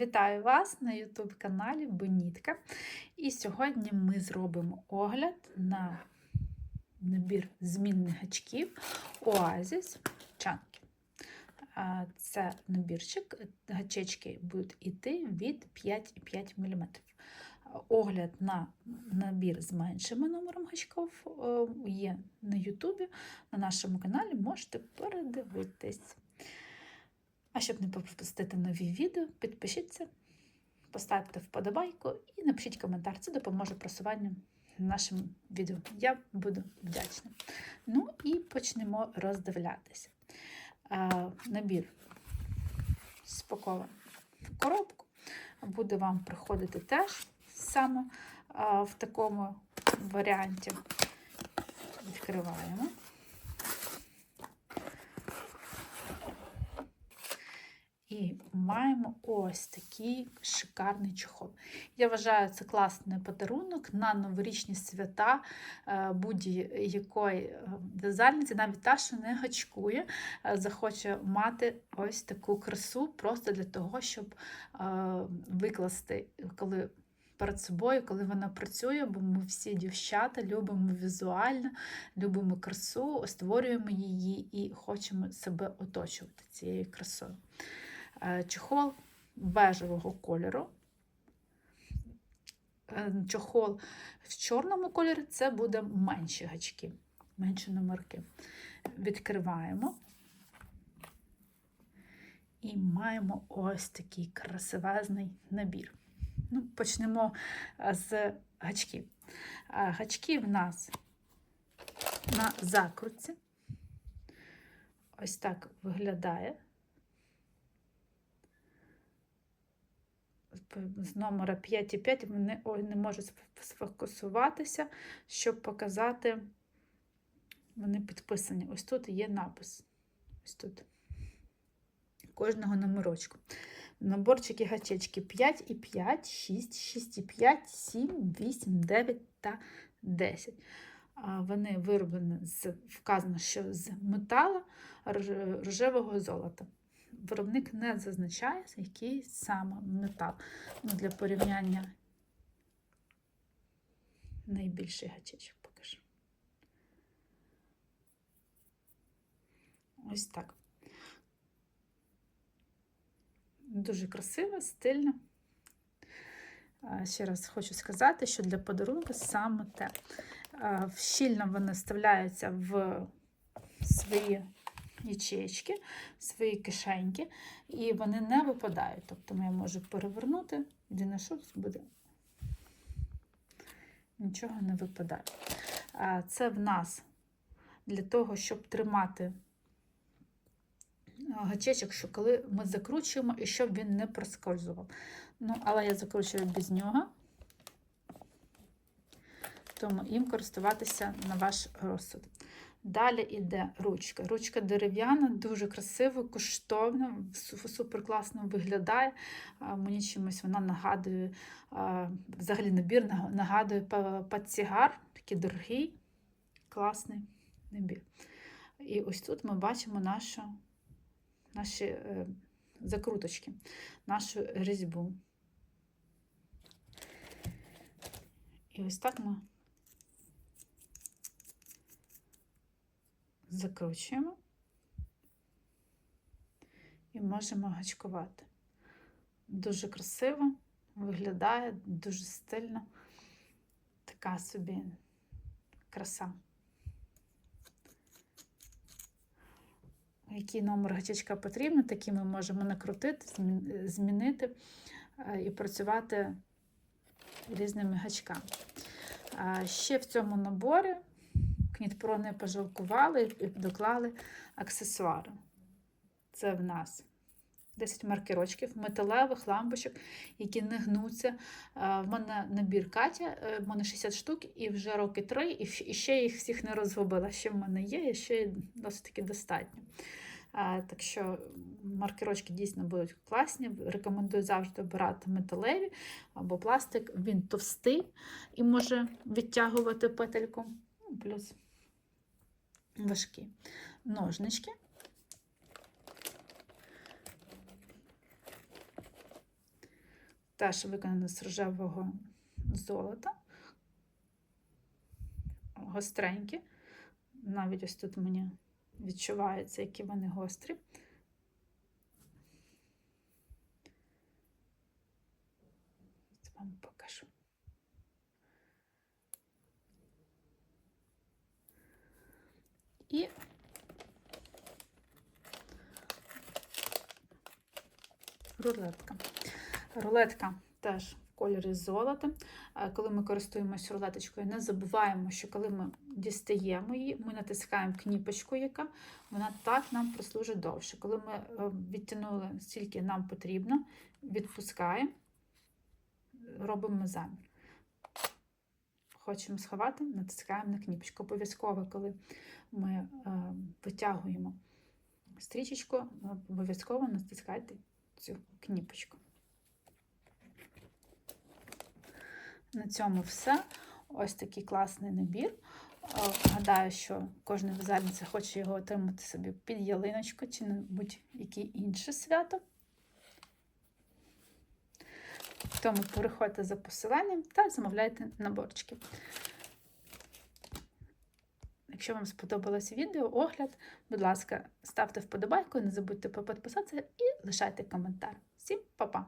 Вітаю вас на YouTube каналі Бонітка. І сьогодні ми зробимо огляд на набір змінних гачків. А, Це набірчик, гачечки будуть йти від 5,5 мм. Огляд на набір з меншим номером гачків е, є на YouTube, на нашому каналі можете передивитись. А щоб не пропустити нові відео, підпишіться, поставте вподобайку і напишіть коментар. Це допоможе просуванню нашим відео. Я буду вдячна. Ну і почнемо роздивлятися. А, набір спакований в коробку. Буде вам приходити теж саме а, в такому варіанті. Відкриваємо. І маємо ось такий шикарний чохол. Я вважаю, це класний подарунок на новорічні свята будь-якої в'язальниці, навіть та, що не гачкує, захоче мати ось таку красу просто для того, щоб викласти, коли перед собою, коли вона працює, бо ми всі дівчата любимо візуально, любимо красу, створюємо її і хочемо себе оточувати цією красою. Чохол бежевого кольору. Чохол в чорному кольорі це буде менші гачки, менші номерки. Відкриваємо і маємо ось такий красивезний набір. Ну, Почнемо з гачків. Гачки в нас на закрутці. Ось так виглядає. З номера 5,5 вони ой, не можуть сфокусуватися, щоб показати, вони підписані. Ось тут є напис. Ось тут. Кожного номерочку. Наборчики гачечки 5,5, 6, 6,5, 7, 8, 9 та 10. Вони вироблені з вказано, що з металу рожевого золота. Виробник не зазначає, який саме метал. Ну, Для порівняння найбільший гачечок покажу. Ось так. Дуже красиво, стильно. Ще раз хочу сказати, що для подарунку саме те. Щільно вони вставляються в свої ячеечки, свої кишеньки, і вони не випадають. Тобто я можу перевернути, єдине, що буде, нічого не випадає. Це в нас для того, щоб тримати гачечок, що коли ми закручуємо і щоб він не проскользував. Ну, але я закручую без нього, тому їм користуватися на ваш розсуд. Далі йде ручка. Ручка дерев'яна, дуже красива, коштовна, супер класно виглядає. Мені чимось вона нагадує, взагалі набір нагадує пацігар, такий дорогий, класний набір. І ось тут ми бачимо нашу, наші е, закруточки, нашу різьбу. І ось так ми закручуємо і можемо гачкувати. Дуже красиво виглядає, дуже стильно, така собі краса. Який номер гачечка потрібен, такий ми можемо накрутити, змінити і працювати різними гачками. Ще в цьому наборі Кнітпро не пожалкували і доклали аксесуари. Це в нас 10 маркерочків, металевих лампочок, які не гнуться. В мене набір Катя, е, в мене 60 штук, і вже роки 3, і ще їх всіх не розгубила. Ще в мене є, і ще досить таки достатньо. Так що маркерочки дійсно будуть класні. Рекомендую завжди обирати металеві або пластик, він товстий і може відтягувати петельку. Плюс важкі ножнички. теж виконана з рожевого золота. Гостренькі. Навіть ось тут мені відчувається, які вони гострі. Це вам покажу. І рулетка. Рулетка теж в кольорі золота. Е, Коли ми користуємося рулеточкою, не забуваємо, що коли ми дістаємо її, ми натискаємо кніпочку, яка вона так нам прослужить довше. Коли ми е, відтягнули стільки нам потрібно, відпускаємо, робимо замір. Хочемо сховати, натискаємо на кніпочку. Обов'язково, коли ми е, витягуємо стрічечку, обов'язково натискайте цю кніпочку. На цьому все. Ось такий класний набір. Е, Гадаю, що кожна в'язальниця хоче його отримати собі під ялиночку чи на будь-яке інше свято. Тому переходьте за посиланням та замовляйте наборчики. Якщо вам сподобалось відео, огляд, будь ласка, ставте вподобайку, не забудьте підписатися і лишайте коментар. Всім па-па!